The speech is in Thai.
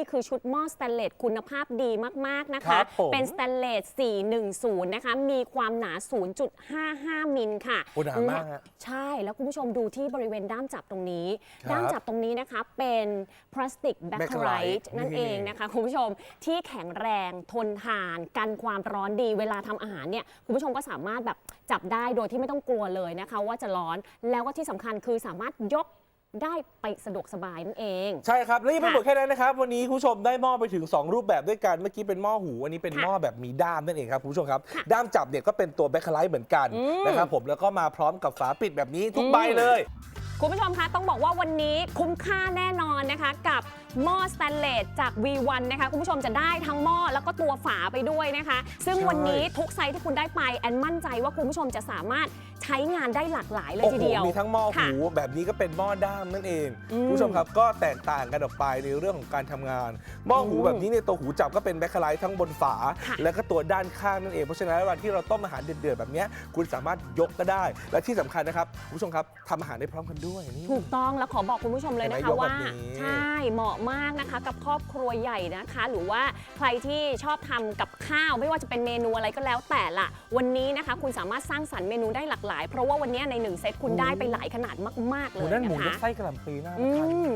นี่คือชุดหม้อสแตนเลสคุณภาพดีมาก ๆ นะครัคะ บผมเป็นสแตนเลส 410 นะคะ มีความหนา 0.55 มิลค่ะโอ้หนามากและฮะใช่ แล้วคุณผู้ชมดูที่บริเวณด้ามจับตรงนี้ ครับด้ามจับตรงนี้นะคะเป็นพลาสติกแบคไ Bakelite รท์นั่นนี่ เองนะคะ คุณผู้ชมที่แข็งแรงทนทาน กันความร้อนดีเวลาทำอาหารเนี่ย คุณผู้ชมก็สามารถแบบจับได้โดยที่ไม่ต้องกลัวเลยนะคะ ว่าจะร้อนแล้วก็ที่สำคัญคือสามารถยก ได้ไปสะดวกสบายนั่นเอง ใช่ครับแล้วยังไม่ค่ะหมดแค่นั้นนะครับ วันนี้คุณผู้ชมได้หม้อไปถึง 2 รูปแบบด้วยกันเมื่อกี้เป็นหม้อหู อันนี้เป็นค่ะหม้อแบบมีด้ามนั่นเองครับคุณผู้ชมครับค่ะด้ามจับเนี่ยก็เป็นตัวแบคไลท์เหมือนกันอืมนะครับผมแล้วก็มาพร้อมกับฝาปิดแบบนี้ทุกอืมใบเลย คุณผู้ชมคะต้องบอกว่าวันนี้คุ้มค่าแน่นอนนะคะกับหม้อสแตนเลสจาก V1 นะคะคุณผู้ชมจะได้ทั้งหม้อแล้วก็ตัวฝาไปด้วยนะคะ ซึ่งใช่วันนี้ทุกไซส์ที่คุณได้ไปแอนมั่นใจว่าคุณผู้ชมจะสามารถใช้งานได้หลากหลายเลยโอ้ทีโหเดียว มีทั้งหม้อค่ะหูแบบนี้ก็เป็นหม้อด้ามนั่นเองอืมคุณผู้ชมครับก็แตกต่างกันออกไปในเรื่องของการทำงานหม้อหูอืมแบบนี้เนี่ยตัวหูจับก็เป็นแบคไลท์ทั้งบนฝา ค่ะแล้วก็ตัวด้านข้างนั่นเองเพราะฉะนั้นเวลาที่เราต้มอาหารเดือดๆแบบเนี้ยคุณสามารถยกก็ได้ และที่สำคัญนะครับคุณผู้ชมครับทำอาหารได้พร้อมกันด้วยนี่ ถูกต้องแล้วขอบอกคุณผู้ชมเลยนะเห็นคะไหมยกว่าแบบนี้ ใช่เหมาะมากนะคะ กับครอบครัวใหญ่นะคะ หรือว่าใครที่ชอบทำกับข้าว ไม่ว่าจะเป็นเมนูอะไรก็แล้วแต่ละวันนี้นะคะ คุณสามารถสร้างสรรค์เมนูได้หลากหลายเพราะว่าวันนี้ในหนึ่งเซตคุณได้ไปหลายขนาดมาก ๆ เลโอ้ยนั่นหมูนะยัดคะไส้กระหล่ำปลีน่าอืทานม